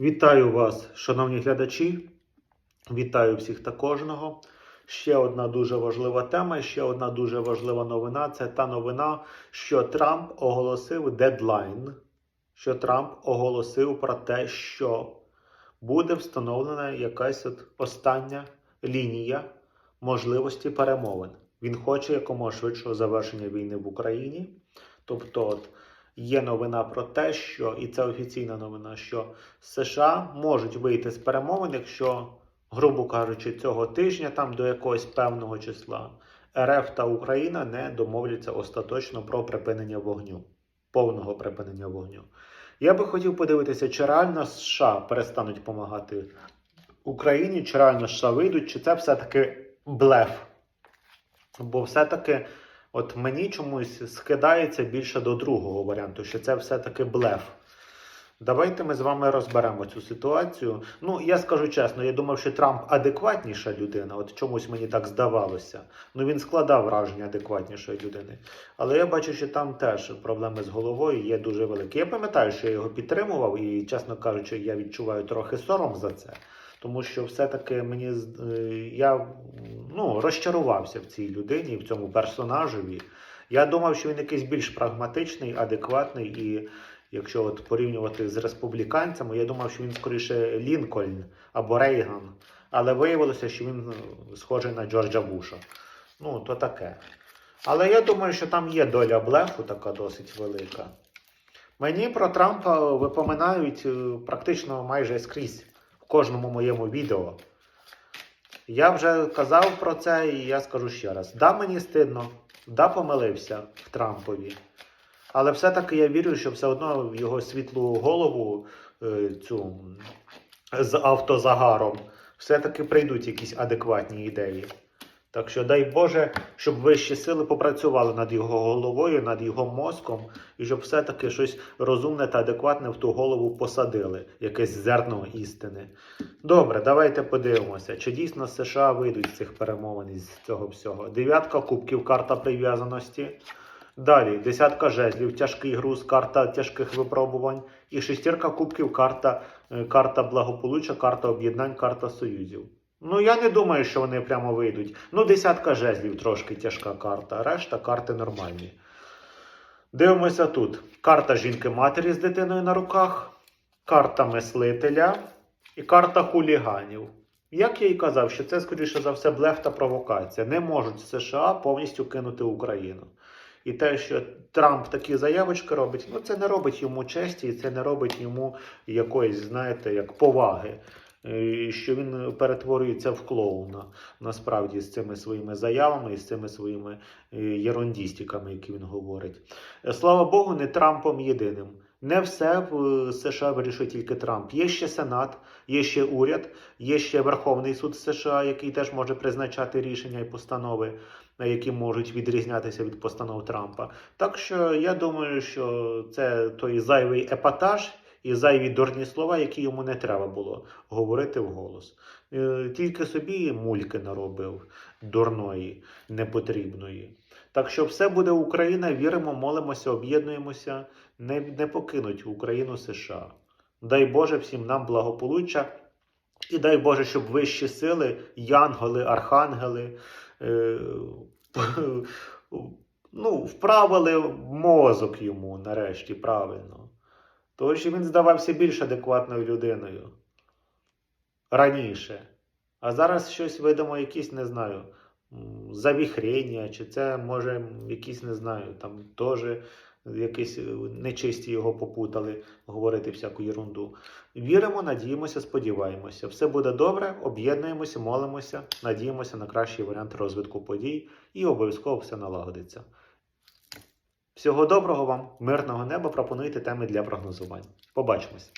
Вітаю вас, шановні глядачі. Вітаю всіх та кожного. Ще одна дуже важлива тема, ще одна дуже важлива новина. Це та новина, що Трамп оголосив дедлайн. Що Трамп оголосив про те, що буде встановлена якась от остання лінія можливості перемовин. Він хоче якомога швидшого завершення війни в Україні. Тобто, от, є новина про те, що і це офіційна новина, що США можуть вийти з перемовин, якщо, грубо кажучи, цього тижня, там до якогось певного числа, РФ та Україна не домовляться остаточно про припинення вогню, повного припинення вогню. Я би хотів подивитися, чи реально США перестануть допомагати Україні, чи реально США вийдуть, чи це все-таки блеф. Бо все-таки, от мені чомусь скидається більше до другого варіанту, що це все-таки блеф. Давайте ми з вами розберемо цю ситуацію. Ну, я скажу чесно, я думав, що Трамп адекватніша людина, от чомусь мені так здавалося. Ну він складав враження адекватнішої людини. Але я бачу, що там теж проблеми з головою є дуже великі. Я пам'ятаю, що я його підтримував, і, чесно кажучи, я відчуваю трохи сором за це. Тому що все-таки мені е, я ну, розчарувався в цій людині, в цьому персонажеві. Я думав, що він якийсь більш прагматичний, адекватний, і якщо от порівнювати з республіканцями, я думав, що він скоріше Лінкольн або Рейган. Але виявилося, що він е, схожий на Джорджа Буша. Ну, то таке. Але я думаю, що там є доля блефу така досить велика. Мені про Трампа випоминають е, практично майже скрізь кожному моєму відео. Я вже казав про це і я скажу ще раз: да, мені стидно, да, помилився в Трампові. Але все-таки я вірю, що все одно в його світлу голову е, цю з автозагаром все-таки прийдуть якісь адекватні ідеї. Так що дай Боже, щоб вищі сили попрацювали над його головою, над його мозком, і щоб все-таки щось розумне та адекватне в ту голову посадили, якесь зерно істини. Добре, давайте подивимося, чи дійсно США вийдуть з цих перемовин із цього всього. Дев'ятка кубків, карта прив'язаності. Далі десятка жезлів, тяжкий груз, карта тяжких випробувань. І шестірка кубків, карта, е, карта благополуччя, карта об'єднань, карта союзів. Ну, я не думаю, що вони прямо вийдуть. Ну, десятка жезлів трошки тяжка карта, решта карти нормальні. Дивимося тут. Карта жінки-матері з дитиною на руках, карта мислителя і карта хуліганів. Як я і казав, що це, скоріше за все, блеф та провокація. Не можуть США повністю кинути Україну. І те, що Трамп такі заявочки робить, ну це не робить йому честі, і це не робить йому якоїсь, знаєте, як поваги. Е, Що він перетворюється в клоуна насправді з цими своїми заявами і з цими своїми е, єрондістиками, які він говорить. Е, Слава Богу, не Трампом єдиним. Не все в е, США вирішує тільки Трамп. Є ще Сенат, є ще уряд, є ще Верховний суд США, який теж може призначати рішення і постанови, е, які можуть відрізнятися від постанов Трампа. Так що я думаю, що це той зайвий епатаж і зайві дурні слова, які йому не треба було говорити вголос. Е, Тільки собі мульки наробив дурної, непотрібної. Так що все буде Україна, віримо, молимося, об'єднуємося, не, не покинуть Україну США. Дай Боже всім нам благополуччя. І дай Боже, щоб вищі сили, янголи, архангели, е, ну, вправили мозок йому нарешті правильно. Тому що він здавався більш адекватною людиною раніше. А зараз щось видимо, якісь, не знаю, завіхрення, чи це може якісь, не знаю, там теж якісь е, нечисті його попутали говорити всяку ерунду. Віримо, надіємося, сподіваємося. Все буде добре, об'єднуємося, молимося, надіємося на кращий варіант розвитку подій і обов'язково все налагодиться. Всього доброго вам, мирного неба, пропонуйте теми для прогнозування. Побачимось!